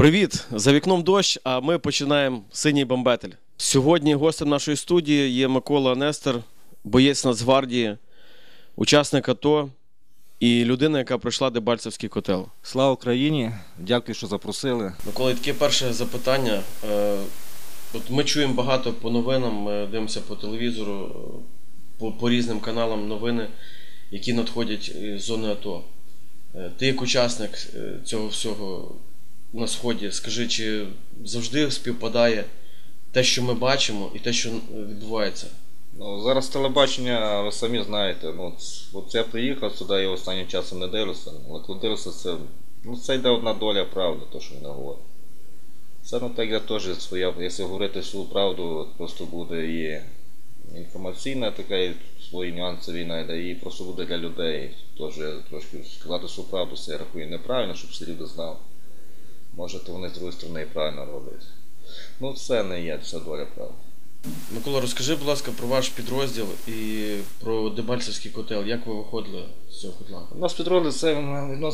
Привіт! За вікном дощ, а ми починаємо синій бомбетель. Сьогодні гостем нашої студії є Микола Нестер, боєць Нацгвардії, учасник АТО і людина, яка пройшла Дебальцевський котел. Слава Україні! Дякую, що запросили. Микола, таке перше запитання. Е, От ми чуємо багато по новинам, ми дивимося по телевізору, е, по, по різним каналам новини, які надходять з зони АТО. Е, Ти як учасник е, цього всього на сході, скажи, чи завжди співпадає те, що ми бачимо, і те, що відбувається? Ну, зараз телебачення, ви самі знаєте. Ну, от я приїхав сюди, я останнім часом не дивлюся. Але коли дивлюся, це, ну, це йде одна доля правди, то, що він говорить. Це ну так я теж своя, якщо говорити всю правду, просто буде і інформаційна така, і свої нюанси війна йде, і просто буде для людей теж трошки сказати всю правду, це я рахую неправильно, щоб всі люди знали. Може, то вони з другої сторони і правильно роблять. Ну, це не є вся доля правди. Микола, розкажи, будь ласка, про ваш підрозділ і про Дебальцевський котел. Як ви виходили з цього котла? У нас підрозділ це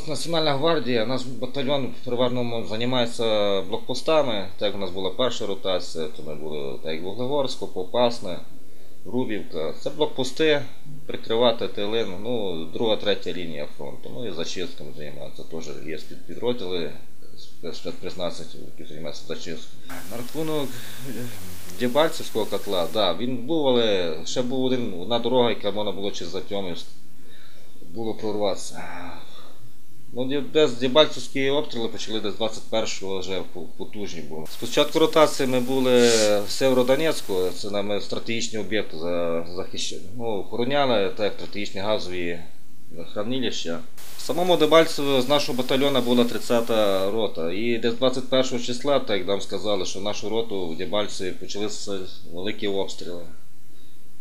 Національна гвардія. Наш батальйон переважно займається блокпостами. Так у нас була перша ротація, то ми були так як Вуглегорську, Попасне, Рубівка. Це блокпости, прикривати тили, ну, друга, третя лінія фронту. Ну і зачистками займаються. Теж є під- підрозділи спецпризначення, які займаються зачисткою. На рахунок е, Дебальцевського котла, да, він був, але ще був один, одна дорога, яка можна було через Затьомівськ було прорватися. Ну, десь Дебальцевські обстріли почали десь 21-го вже потужні були. Спочатку ротації ми були в Северодонецьку, це нам стратегічні об'єкти за- захищали. Ну, охороняли так, стратегічні газові хранилища. В самому Дебальцеву з нашого батальйону була 30-та рота. І десь 21 числа, так як нам сказали, що нашу роту в Дебальцеві почалися великі обстріли.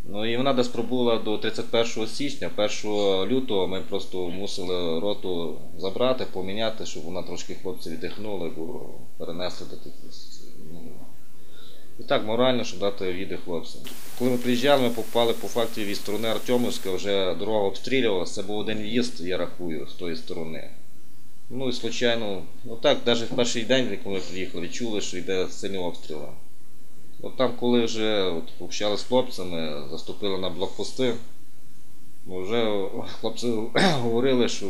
Ну і вона десь пробула до 31 січня, 1 лютого ми просто мусили роту забрати, поміняти, щоб вона трошки хлопці віддихнули, бо перенесли до таких. І так, морально, щоб дати віддих хлопцям. Коли ми приїжджали, ми попали по факті від сторони Артемівська, вже дорога обстрілювалася, це був один в'їзд, я рахую, з тої сторони. Ну і случайно, ну так, навіть в перший день, коли ми приїхали, відчули, що йде сильний обстріл. От там, коли вже от, общалися з хлопцями, заступили на блокпости, ну, вже хлопці говорили, що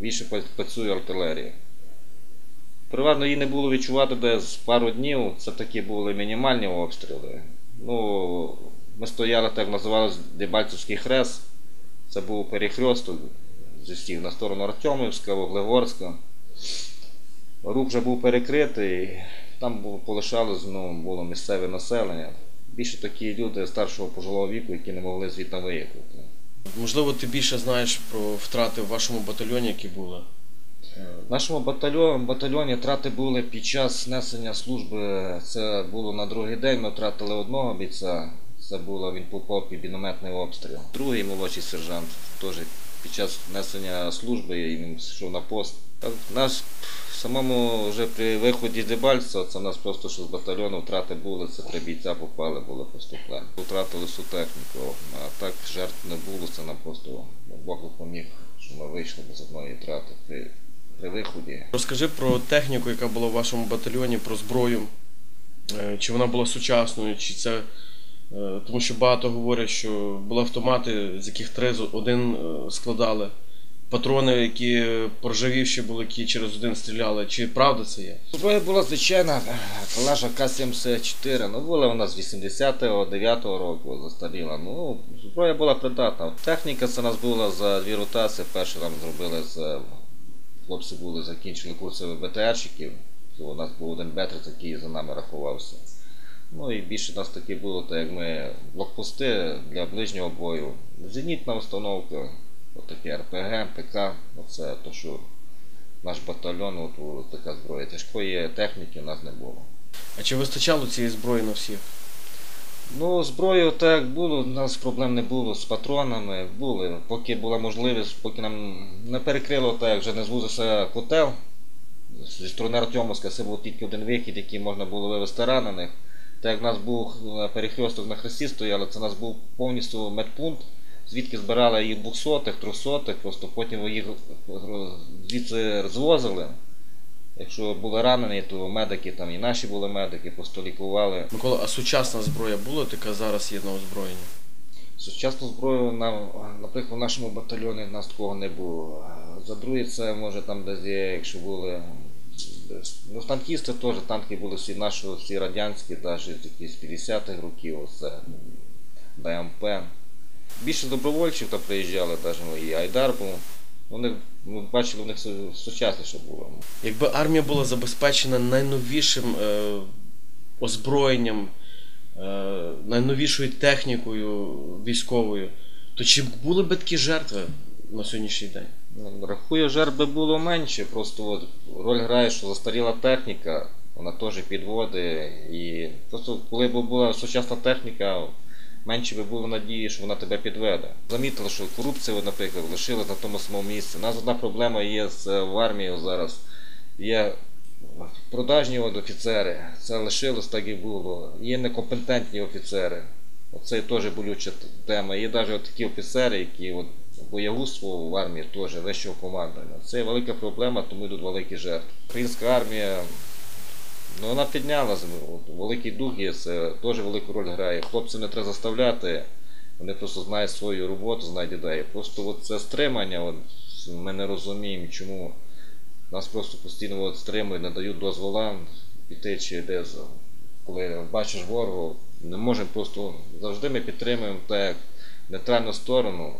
більше працює артилерія. Приватно її не було відчувати десь пару днів, це такі були мінімальні обстріли. Ну, ми стояли, так називалось Дебальцевський хрест. Це був перехресток зі всіх на сторону Артемівська, Вуглегорська. Рух вже був перекритий, там було, полишалось ну, було місцеве населення. Більше такі люди старшого пожилого віку, які не могли звідти виїхати. Можливо, ти більше знаєш про втрати в вашому батальйоні, які були. Нашому батальйоні, батальйоні втрати були під час несення служби. Це було на другий день. Ми втратили одного бійця. Це було він попав під мінометний обстріл. Другий молодший сержант теж під час несення служби він йшов на пост. Наш самому вже при виході з Дебальцева, це в нас просто що з батальйону втрати були, це три бійця попали, були плен. Втратили всю техніку, а так жертв не було, це нам просто Бог допоміг, що ми вийшли без одної втрати при, виході. Розкажи про техніку, яка була в вашому батальйоні, про зброю. Е, Чи вона була сучасною, чи це. е, Тому що багато говорять, що були автомати, з яких три з- один е, складали. Патрони, які поржавівші були, які через один стріляли. Чи правда це є? Зброя була звичайна, калаша К-74, ну була вона з 89-го 9-го року застаріла. Ну, зброя була придатна. Техніка це у нас була за дві ротації. Перше нам зробили з хлопці були, закінчили курси БТРщиків. То У нас був один Бетр, який за нами рахувався. Ну і більше нас таки було, так як ми блокпости для ближнього бою. Зенітна установка, отаке РПГ, ПК, оце то, що наш батальйон, от така зброя. Тяжкої техніки у нас не було. А чи вистачало цієї зброї на всіх? Ну, зброю так було, у нас проблем не було з патронами, були. Поки була можливість, поки нам не перекрило, так вже не звузився котел. Зі сторони Артемовська це був тільки один вихід, який можна було вивезти ранених. Так як в нас був е, перехресток на хресті стояли, це у нас був повністю медпункт, звідки збирали їх двохсотих, трьохсотих, просто потім їх звідси розвозили. Якщо були ранені, то медики там і наші були медики, просто лікували. Микола, а сучасна зброя була така зараз є на озброєнні? Сучасну зброю, нам, наприклад, в нашому батальйоні в нас такого не було. За друге, це може там десь є, якщо були. Ну, танкісти теж танки були всі наші, всі радянські, навіть якісь 50-х років, оце БМП. Більше добровольців там приїжджали, навіть і Айдар був. Вони, ми бачили, у них сучасніше було. Якби армія була забезпечена найновішим е, озброєнням, е, найновішою технікою військовою, то чи були б такі жертви на сьогоднішній день? Рахую, жертв би було менше, просто от роль грає, що застаріла техніка, вона теж підводить. І просто коли б була сучасна техніка, менше би було надії, що вона тебе підведе. Замітили, що корупція, наприклад, лишила на тому самому місці. У нас одна проблема є з е, в армії зараз. Є продажні офіцери, це лишилось так і було. Є некомпетентні офіцери. Оце теж болюча тема. Є навіть такі офіцери, які от, боягузтво в армії теж вищого командування. Це велика проблема, тому йдуть великі жертви. Українська армія ну, вона піднялась, от, великий дух є, це теж велику роль грає. Хлопців не треба заставляти, вони просто знають свою роботу, знають ідеї. Просто от це стримання, от, ми не розуміємо, чому нас просто постійно от стримують, не дають дозвола піти чи десь. Коли бачиш ворога, не можемо просто завжди ми підтримуємо так нейтральну сторону.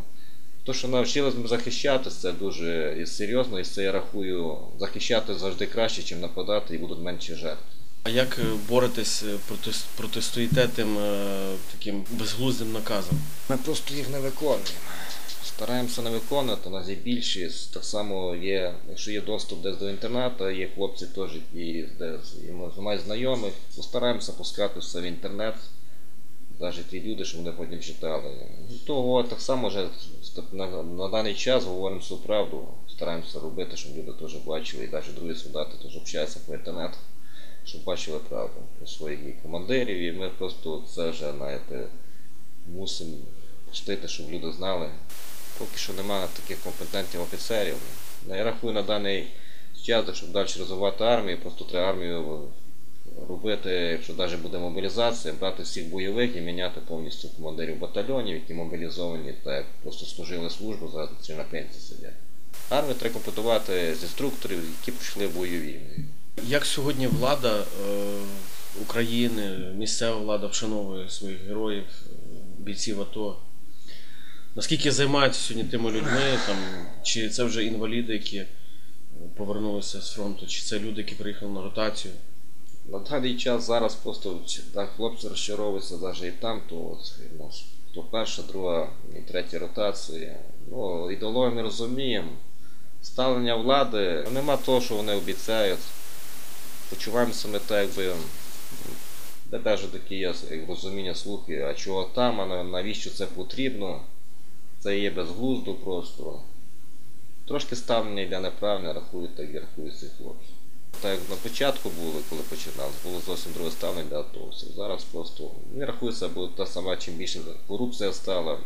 То, що навчилися ми захищатися, це дуже серйозно, і це я рахую, захищати завжди краще, ніж нападати, і будуть менші жертви. А як е, боретесь, е, проти, протистоїте тим е, таким безглуздим наказам? Ми просто їх не виконуємо. Стараємося не виконувати, у нас є більшість. Так само є, якщо є доступ десь до інтернету, є хлопці теж, які десь і мають знайомих, то стараємося пускати все в інтернет. Навіть ті люди, що вони потім читали. Ну, Того так само вже на, на даний час говоримо всю правду, стараємося робити, щоб люди теж бачили, і навіть другі солдати теж общаються по інтернету, щоб бачили правду своїх командирів, і ми просто це вже, знаєте, мусимо пустити, щоб люди знали. Поки що немає таких компетентних офіцерів. Я рахую на даний час, щоб далі розвивати армію, просто треба армію робити, якщо навіть буде мобілізація, брати всіх бойових і міняти повністю командирів батальйонів, які мобілізовані, як просто служили службу, зараз чи на пенсії сидять. Армію треба комплектувати з інструкторів, які пішли бойові. Як сьогодні влада е, України, місцева влада вшановує своїх героїв, бійців АТО? Наскільки займаються сьогодні тими людьми? Там, чи це вже інваліди, які повернулися з фронту, чи це люди, які приїхали на ротацію? На даний час зараз просто так, хлопці розчаровуються навіть і там, то от, у нас то перша, друга і третя ротація. Ну, ідеологію ми розуміємо. Ставлення влади, ну, нема того, що вони обіцяють. Почуваємося ми так, якби. Де навіть такі є розуміння слухи, а чого там, а навіщо це потрібно? Це є безглуздо просто. Трошки ставлення йде неправильне, рахують так і рахують цих хлопців. Так як на початку було, коли починали, було зовсім друге ставлення до атовців. Зараз просто не рахується, бо та сама, чим більше корупція стала,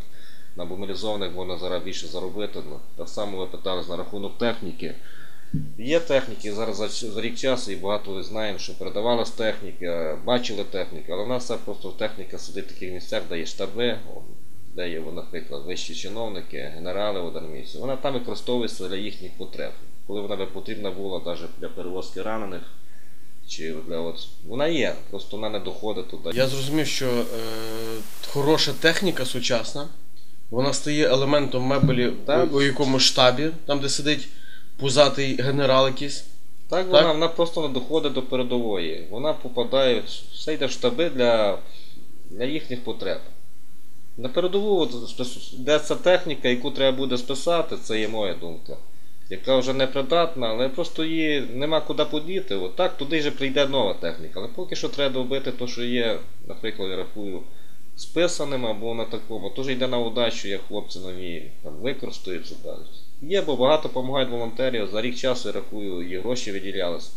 на мобілізованих можна зараз більше заробити. Ну, Так само ви питали на рахунок техніки. Є техніки зараз за, за рік часу і багато ви знаємо, що передавалась техніка, бачили техніку, але в нас просто техніка сидить в таких місцях, де є штаби, де є, наприклад, вищі чиновники, генерали в армійці. Вона там використовується для їхніх потреб. Коли вона би потрібна була навіть для перевозки ранених, чи для от вона є, просто вона не доходить туди. Я зрозумів, що е, хороша техніка сучасна, вона стає елементом мебелі Так. у, у якомусь штабі, там де сидить пузатий генерал якийсь. Так, вона, вона просто не доходить до передової. Вона попадає, все йде в штаби для, для їхніх потреб. На передову де ця техніка, яку треба буде списати, це є моя думка. Яка вже не придатна, але просто її нема куди подіти. От так туди вже прийде нова техніка. Але поки що треба добити те, що є, наприклад, я рахую, списаним або на такому. Тож йде на удачу, як хлопці нові там, використаються далі. Є, бо багато допомагають волонтерів. За рік часу, я рахую, і гроші виділялись.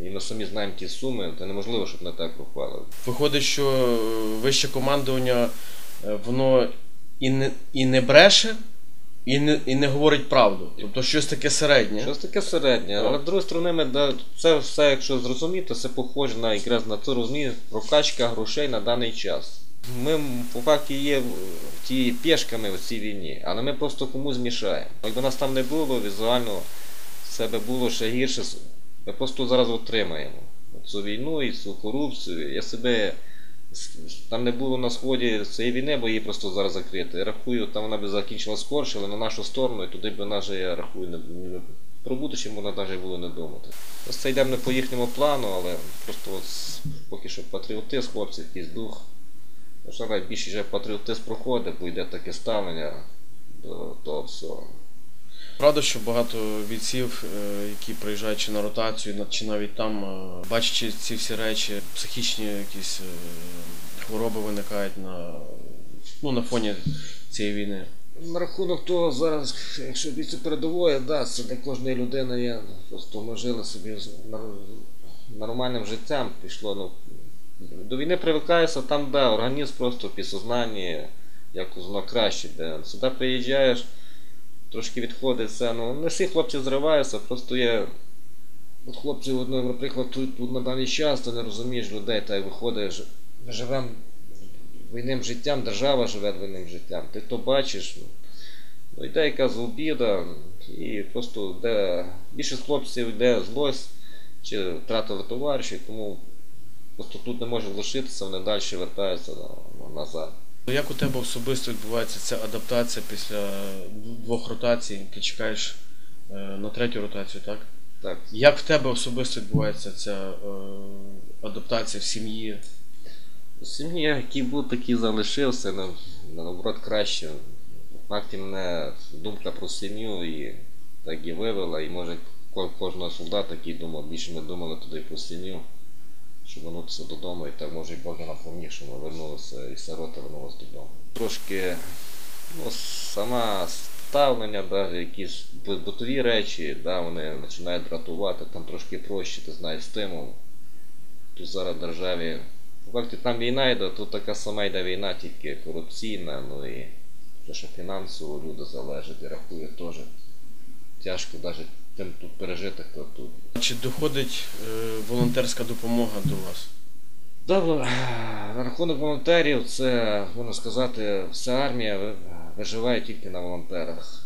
І ми самі знаємо ті суми, це неможливо, щоб не так пропали. Виходить, що е, вище командування е, воно і не, і не бреше, і не, і не говорить правду. Тобто щось таке середнє. Щось таке середнє. Але з другої сторони, ми, да, це все, якщо зрозуміти, це похоже на якраз на це розуміє прокачка грошей на даний час. Ми по факті є ті пішками в цій війні, але ми просто комусь мішаємо. Якби нас там не було, візуально це би було ще гірше. Ми просто зараз отримаємо цю війну і цю корупцію. Я себе там не було на сході цієї війни, бо її просто зараз закрити. Я рахую, там вона би закінчилась скорше, але на нашу сторону, і туди би навіть, я рахую, не, про будущее можна навіть було не думати. Ось це йдемо не по їхньому плану, але просто от поки що патріотизм, хлопці, якийсь дух. Зараз більше вже патріотизм проходить, бо йде таке ставлення до того всього. Правда, що багато бійців, е, які приїжджають чи на ротацію, чи навіть там, е, бачачи ці всі речі, психічні якісь е, хвороби виникають на, ну, на фоні цієї війни. На рахунок того зараз, якщо бійці передової, да, це для кожної людини є. Просто ми жили собі нормальним життям, пішло. Ну, до війни привикаєшся, там да, організм просто в підсознанні, якось воно краще. Де. Сюди приїжджаєш, трошки відходить все. Ну, не всі хлопці зриваються, просто є. От хлопці, ну, наприклад, тут, тут на даний час ти не розумієш людей, та й виходиш, ми живемо війним життям, держава живе двойним життям. Ти то бачиш, ну йде якась обіда, і просто йде, більшість хлопців йде злость чи втратили товаришів, тому просто тут не може лишитися, вони далі вертаються на- на- назад. Як у тебе особисто відбувається ця адаптація після двох ротацій? Ти чекаєш е, на третю ротацію, так? Так. Як в тебе особисто відбувається ця е, адаптація в сім'ї? У сім'ї, який був, такий залишився, наоборот краще. В факті мене думка про сім'ю і так і вивела, і може кожного солдата, який думав, більше ми думали туди про сім'ю, щоб вернутися додому, і так може і Бог і що ми вернулися, і сирота вернулася додому. Трошки ну, сама ставлення, да, якісь бу- бутові речі, да, вони починають дратувати, там трошки проще, ти знаєш стимул. Тут зараз державі факті там війна йде, тут така сама йде війна, тільки корупційна, ну і те, що фінансово люди залежать і рахує теж. Тяжко навіть тим тут пережити, хто тут. Чи доходить е, волонтерська допомога до вас? Да, на рахунок волонтерів, це, можна сказати, вся армія виживає тільки на волонтерах.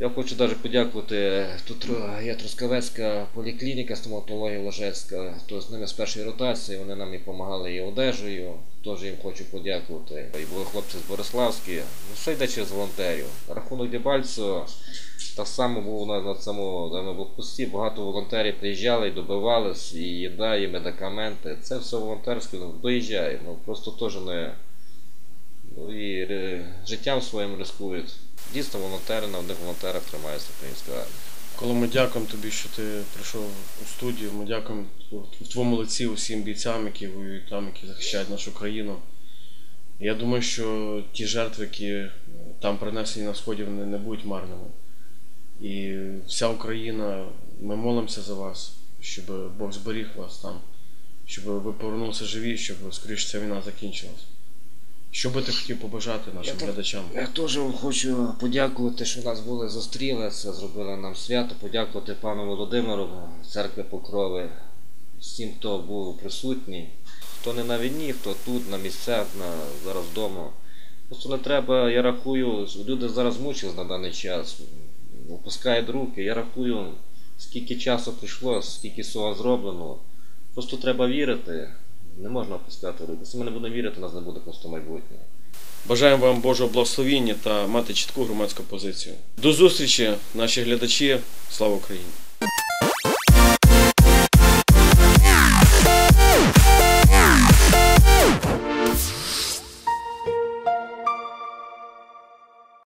Я хочу навіть подякувати. Тут є Трускавецька поліклініка, стоматологія Ложецька. То з ними з першої ротації вони нам і допомагали і одежею. Теж їм хочу подякувати. І були хлопці з Бориславські. Ну, все йде через волонтерів. Рахунок Дебальцева, так само був на, на цьому на блокпості. Багато волонтерів приїжджали і добивались, і їда, і медикаменти. Це все волонтерське ну, доїжджає. Ну просто теж не. Ну і е, життям своїм рискують. Дійсно, волонтери на одних волонтерах тримається українська армія. Коли ми дякуємо тобі, що ти прийшов у студію, ми дякуємо в твоєму лиці усім бійцям, які воюють там, які захищають нашу країну. Я думаю, що ті жертви, які там принесені на сході, вони не будуть марними. І вся Україна, ми молимося за вас, щоб Бог зберіг вас там, щоб ви повернулися живі, щоб скоріше ця війна закінчилась. Що би ти хотів побажати нашим Я глядачам? Я теж хочу подякувати, що нас були зустріли, це зробили нам свято. Подякувати пану Володимиру, церкви Покрови, всім, хто був присутній. Хто не на війні, хто тут, на місцях, на, зараз вдома. Просто не треба, я рахую, люди зараз мучились на даний час, опускають руки. Я рахую, скільки часу прийшло, скільки всього зроблено. Просто треба вірити. Не можна опускати руки. Якщо ми не будемо вірити, у нас не буде просто майбутнього. Бажаємо вам Божого благословіння та мати чітку громадську позицію. До зустрічі, наші глядачі. Слава Україні!